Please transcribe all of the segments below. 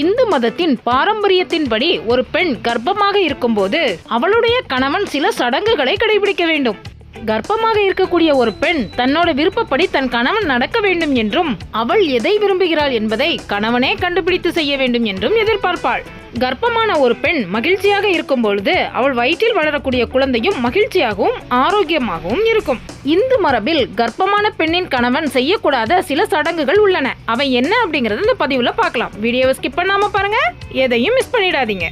இந்து மதத்தின் பாரம்பரியத்தின்படி ஒரு பெண் கர்ப்பமாக இருக்கும்போது அவளுடைய கணவன் சில சடங்குகளை கடைபிடிக்க வேண்டும். கர்ப்பமாக இருக்கக்கூடிய ஒரு பெண் தன்னோட விருப்பப்படி தன் கணவன் நடக்க வேண்டும் என்றும் அவள் எதை விரும்புகிறாள் என்பதை கணவனே கண்டுபிடித்து செய்ய வேண்டும் என்றும் எதிர்பார்ப்பாள். கர்ப்பமான ஒரு பெண் மகிழ்ச்சியாக இருக்கும் பொழுது அவள் வயிற்றில் வளரக்கூடிய குழந்தையும் மகிழ்ச்சியாகவும் ஆரோக்கியமாகவும் இருக்கும். இந்து மரபில் கர்ப்பமான பெண்ணின் கணவன் செய்யக்கூடாத சில சடங்குகள் உள்ளன. அவை என்ன அப்படிங்கறத இந்த பதிவுல பார்க்கலாம். வீடியோவை ஸ்கிப் பண்ணாம பாருங்க. எதையும் மிஸ் பண்ணிடாதீங்க.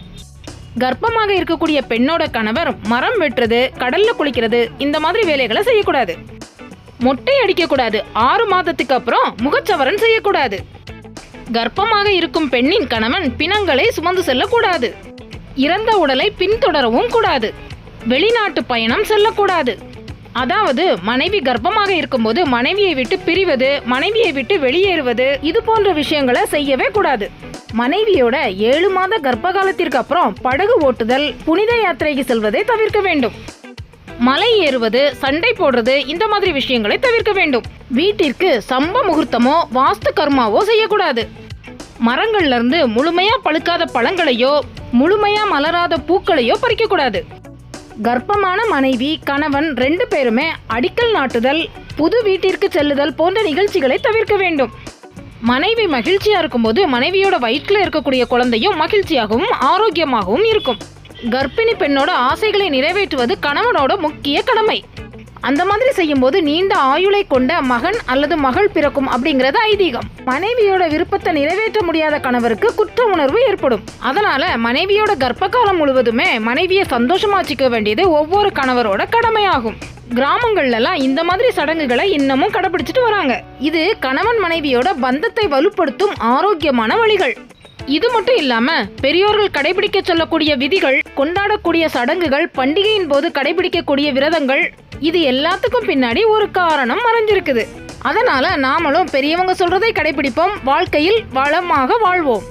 கர்ப்பமாக இருக்கக்கூடிய பெண்ணோட கணவர் மரம் வெட்டுறது கடல்ல குளிக்கிறது இந்த மாதிரி வேலைகளை செய்யக்கூடாது. மொட்டை அடிக்கக்கூடாது. ஆறு மாதத்துக்கு அப்புறம் முகச்சவரன் செய்யக்கூடாது. கர்ப்பமாக இருக்கும் பெண்ணின் கணவன் பிணங்களை சுமந்து செல்லக்கூடாது. இறந்த உடலை பின்தொடரவும் கூடாது. வெளிநாட்டு பயணம் செல்லக்கூடாது. அதாவது மனைவி கர்ப்பமாக இருக்கும்போது மனைவியை விட்டு பிரிவது மனைவியை விட்டு வெளியேறுவது இது போன்ற விஷயங்களை செய்யவே கூடாது. மனைவியோட ஏழு மாத கர்ப்ப காலத்திற்கு அப்புறம் படகு ஓட்டுதல் புனித யாத்திரைக்கு செல்வதை தவிர்க்க வேண்டும். மலை ஏறுவது சண்டை போடுறது இந்த மாதிரி விஷயங்களை தவிர்க்க வேண்டும். வீட்டிற்கு சம்ப முகூர்த்தமோ வாஸ்து கர்மாவோ செய்யக்கூடாது. மரங்கள்ல இருந்து முழுமையா பழுக்காத பழங்களையோ முழுமையா மலராத பூக்களையோ பறிக்கக்கூடாது கர்ப்பமான மனைவி கணவன் ரெண்டு பேருமே அடிக்கல் நாட்டுதல் புது வீட்டிற்கு செல்லுதல் போன்ற நிகழ்ச்சிகளை தவிர்க்க வேண்டும். மனைவி மகிழ்ச்சியா இருக்கும்போது மனைவியோட வயிற்றில் இருக்கக்கூடிய குழந்தையும் மகிழ்ச்சியாகவும் ஆரோக்கியமாகவும் இருக்கும். கர்ப்பிணி பெண்ணோட ஆசைகளை நிறைவேற்றுவது கணவனோட முக்கிய கடமை. அந்த மாதிரி செய்யும்போது நீண்ட ஆயுளை கொண்ட மகன் அல்லது மகள் பிறக்கும் அப்படிங்கறது ஐதீகம். மனைவியோட விருப்பத்தை நிறைவேற்ற முடியாத கணவருக்கு குற்ற உணர்வு ஏற்படும். அதனால மனைவியோட கர்ப்ப காலம் முழுவதுமே மனைவியை சந்தோஷமாச்சிக்க வேண்டியது ஒவ்வொரு கணவரோட கடமையாகும். கிராமங்கள்லாம் இந்த மாதிரி சடங்குகளை இன்னமும் கடைபிடிச்சிட்டு வராங்க. இது கணவன் மனைவியோட பந்தத்தை வலுப்படுத்தும் ஆரோக்கியமான வழிகள். இது மட்டும் இல்லாம பெரியோர்கள் கடைபிடிக்க சொல்லக்கூடிய விதிகள் கொண்டாடக்கூடிய சடங்குகள் பண்டிகையின் போது கடைபிடிக்கக்கூடிய விரதங்கள் இது எல்லாத்துக்கும் பின்னாடி ஒரு காரணம் மறைஞ்சிருக்குது. அதனால நாமளும் பெரியவங்க சொல்றதை கடைபிடிப்போம் வாழ்க்கையில் வளமாக வாழ்வோம்.